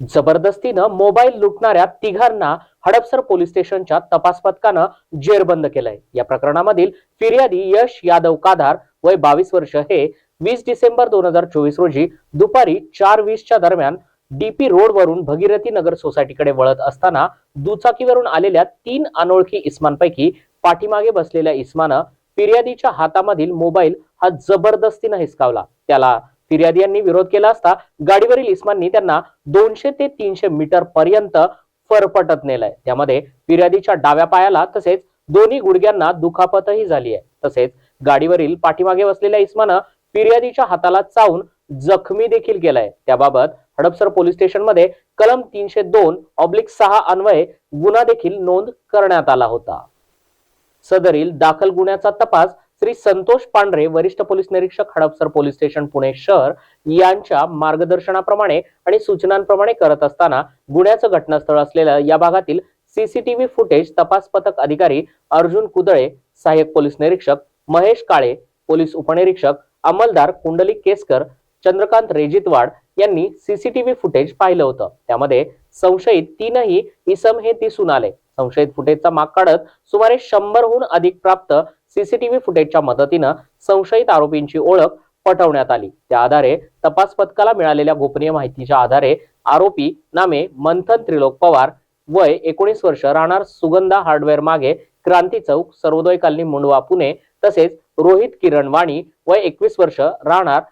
जबरदस्तीनं मोबाईल लुटणाऱ्या तिघांना हडपसर पोलीस स्टेशनच्या तपास पथकानं जेरबंद केलंय. या प्रकरणामधील फिर्यादी यश यादव काधार वय बावीस वर्ष हे वीस डिसेंबर दोन हजार चोवीस रोजी दुपारी चार वीसच्या दरम्यान डीपी रोड वरून भगीरथी नगर सोसायटीकडे वळत असताना दुचाकीवरून आलेल्या तीन अनोळखी इस्मांपैकी पाठीमागे बसलेल्या इस्मानं फिर्यादीच्या हातामधील मोबाईल हा जबरदस्तीनं हिसकावला. त्याला फिर्यादी यांनी विरोध केला असता गाडीवरील इस्मांनी त्यांना दोनशे ते तीनशे मीटर पर्यंत फरफटत नेलंय. त्यामध्ये फिर्यादीच्या डाव्या पायाला तसेच दोन्ही गुडघ्यांना दुखापतही झाली आहे. तसेच गाडीवरील पाठीमागे बसलेल्या इस्मानं फिर्यादीच्या हाताला चावून जखमी देखील केलाय. त्याबाबत हडपसर पोलीस स्टेशनमध्ये कलम तीनशे दोन ऑब्लिक सहा अन्वये गुन्हा देखील नोंद करण्यात आला होता. सदरील दाखल गुन्ह्याचा तपास श्री संतोष पांढरे वरिष्ठ पोलीस निरीक्षक हडपसर पोलीस स्टेशन पुणे शहर यांच्या मार्गदर्शनाप्रमाणे आणि सूचनांप्रमाणे करत असताना गुन्ह्याचं घटनास्थळ असलेल्या या भागातील सीसीटीव्ही फुटेज तपास पथक अधिकारी अर्जुन कुदळे सहाय्यक पोलीस निरीक्षक महेश काळे पोलीस उपनिरीक्षक अंमलदार कुंडली केसकर चंद्रकांत रेजितवाड यांनी सीसीटीव्ही फुटेज पाहिलं होतं. त्यामध्ये संशयित तीनही इसम हे दिसून आले. संशयित फुटेजचा माग काढत सुमारे शंभरहून अधिक प्राप्त सीसीटीव्ही फुटेजच्या मदतीनं संशयित आरोपींची ओळख पटवण्यात आली. त्या आधारे तपास पथकाला मिळालेल्या गोपनीय माहितीच्या आधारे आरोपी नामे मंथन त्रिलोक पवार वय एकोणीस वर्ष राहणार सुगंधा हार्डवेअर मागे क्रांती चौक सर्वोदय कॉलनी मुंडवा पुणे तसेच रोहित किरण वाणी वय एकवीस वर्ष राहणार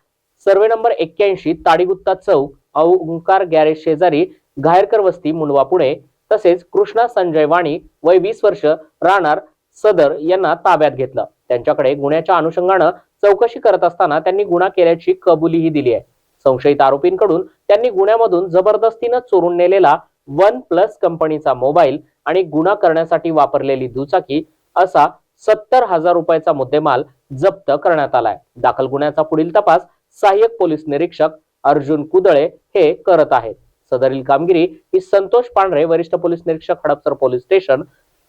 सर्वे नंबर एक्क्याऐंशी ताडीगुत्ता चौक ओंकार गॅरेज शेजारी घायरकर वस्ती मुंडवा पुणे. तसेच कृष्णा संजय वाणी वय वीस वर्ष राहणार सदर यांना ताब्यात घेतलं. त्यांच्याकडे गुन्ह्याच्या अनुषंगानं चौकशी करत असताना त्यांनी गुन्हा केल्याची कबुलीही दिली आहे. संशयित आरोपींकडून त्यांनी गुन्ह्यामधून जबरदस्तीनं चोरून नेलेला वन प्लस कंपनीचा मोबाईल आणि गुन्हा करण्यासाठी वापरलेली दुचाकी असा सत्तर हजार रुपयाचा मुद्देमाल जप्त करण्यात आलाय. दाखल गुन्ह्याचा पुढील तपास सहाय्यक पोलीस निरीक्षक अर्जुन कुदळे हे करत आहेत. सदरील कामगिरी ही संतोष पांढरे वरिष्ठ पोलीस निरीक्षक हडपसर पोलीस स्टेशन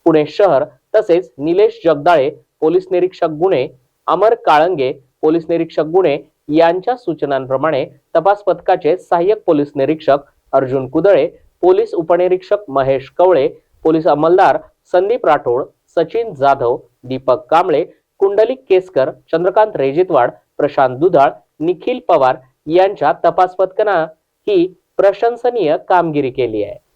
पुणे शहर तसेच निलेश जगदाळे पोलीस निरीक्षक गुन्हे अमर काळंगे पोलीस निरीक्षक गुन्हे यांच्या सूचनांप्रमाणे तपास पथकाचे सहाय्यक पोलीस निरीक्षक अर्जुन कुदळे पोलीस उपनिरीक्षक महेश कवळे पोलीस अंमलदार संदीप राठोड सचिन जाधव दीपक कांबळे कुंडलिक केसकर चंद्रकांत रेजितवाड प्रशांत दुधाळ निखिल पवार यांच्या तपास पथकांना ही प्रशंसनीय कामगिरी केली आहे.